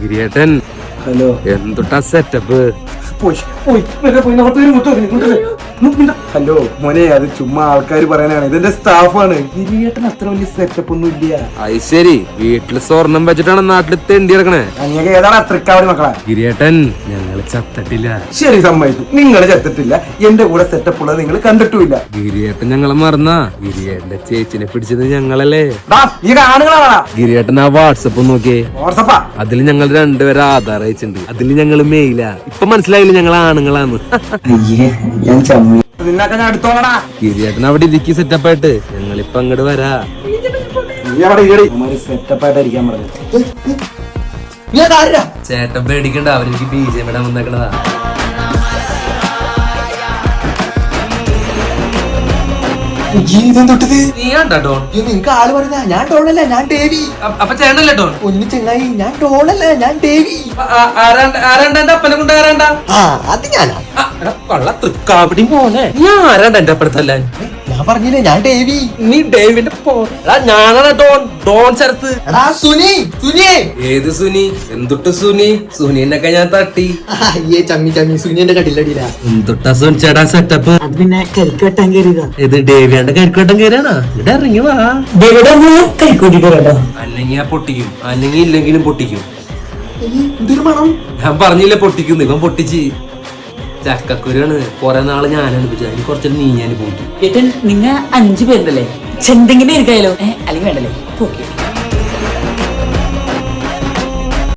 ഗിരിയേട്ടൻ hello. എന്തുട്ടാ setup. Hello. മോനെ അത് ചുമ്മാ ആൾക്കാർ പറയാനാണ് ഇതെന്റെ സ്റ്റാഫാണ് ഗിരിയേട്ടൻ അത്ര വലിയ സെറ്റപ്പ് ഒന്നും ഇല്ല. അത് ശരി വീട്ടിൽ സ്വർണം വെച്ചിട്ടാണ് നാട്ടിൽ തെണ്ടി ഇറക്കണേ അങ്ങനെ ഏതാണ് അത്രക്കാവടി മക്കളെ? ഗിരിയേട്ടൻ ഞങ്ങൾ ചത്തട്ടില്ല. ശരി സമ്മതിച്ചു. നിങ്ങൾ ചത്തിട്ടില്ല. എന്റെ കൂടെ സെറ്റപ്പ് ഉള്ളത് നിങ്ങൾ കണ്ടിട്ടുമില്ല. ഗിരിയേട്ടൻ ഞങ്ങളെ മറന്ന? ഗിരിയേട്ടന്റെ ചേച്ചിനെ പിടിച്ചത് ഞങ്ങളല്ലേ? ഈ ആണുങ്ങളാണാ ഗിരിയേട്ടൻ ആ വാട്സപ്പ് നോക്കിയേ. വാട്സപ്പാ അതിൽ ഞങ്ങൾ രണ്ടുപേരെ ആധാർ അയച്ചിട്ടുണ്ട്. അതിൽ ഞങ്ങൾ മെയില ഇപ്പൊ മനസ്സിലായില്ല ഞങ്ങൾ ആണുങ്ങളാന്ന്? അയ്യേ ഞാൻ നിന്നൊക്കെ ഞാൻ എടുത്തോളടാ ഗിരിയേട്ടൻ അവിടെ ഇരിക്കി സെറ്റപ്പ് ആയിട്ട്. ഞങ്ങളിപ്പൊ അങ്ങോട്ട് വരാ. സെറ്റപ്പ് ആയിട്ട് ഇരിക്കാൻ പറഞ്ഞു ചേട്ടൻ പേടിക്കണ്ട അവരെനിക്ക് ബി ജെ ഇടാൻ വന്നേക്കണതാ. ജീവിതം തൊട്ടത് നീ കണ്ടാ ടോൺ നിങ്ങക്ക് ആൾ പറഞ്ഞ ഞാൻ ടോളല്ല ഞാൻ ദേവി. അപ്പൊ ചേട്ടനല്ലേ ടോൺ ഒന്ന് ചെങ്ങായി ഞാൻ ഞാൻ ദേവി. ആരാണ്ട എന്റെ അപ്പനെ കൊണ്ട് ആരാണ്ട? ആ അത് ഞാനാ. കൊള്ള തൃക്കാവിടി മോനെ. നീ ആരാണ്ട എന്റെ അപ്പുറത്തല്ലാൻ ഞാൻ പറഞ്ഞില്ലേ ഞാൻ ഡേവി. നീ ഡേവിന്റെ ഞാനാണ് ഡോൺ ഡോൺ ചേർത്ത് എടാ സുനി സുനിയെ. ഏത് സുനി? എന്തുട്ട് സുനി? സുനിന്നൊക്കെ ഞാൻ തട്ടി. അയ്യേ ചമ്മി ചമ്മി സുനിന്റെ എന്തുട്ട എന്തുട്ടാ സുൻ ചേട്ടാ സെറ്റപ്പ് അത് പിന്നെ കരിക്കെട്ടാൻ കയറിയതാ. ഇത് ഡേവിയാണ്ട് കരിക്കോട്ടം കയറിയാണോ ഇവിടെ ഇറങ്ങി വാ. കരിക്കൂട്ടിട്ടോ അല്ലെങ്കിൽ ഞാൻ പൊട്ടിക്കും. അല്ലെങ്കിൽ ഇല്ലെങ്കിലും പൊട്ടിക്കും എന്തൊരു മണം? ഞാൻ പറഞ്ഞില്ലേ പൊട്ടിക്കുന്നു ഇവൻ പൊട്ടിച്ച്. ചക്കക്കുരുവാണ്. കൊറേ നാൾ ഞാൻ അനുഭവിച്ചു അതിന് കുറച്ച് നീ ഞാൻ അനുഭവിക്കും ഏട്ടൻ നിങ്ങ അഞ്ചു പേരുണ്ടല്ലേ? ചെന്തെങ്കിലും ഇരിക്കായാലോ ഏഹ് അല്ലെങ്കിൽ വേണ്ടല്ലേ? ഓക്കെ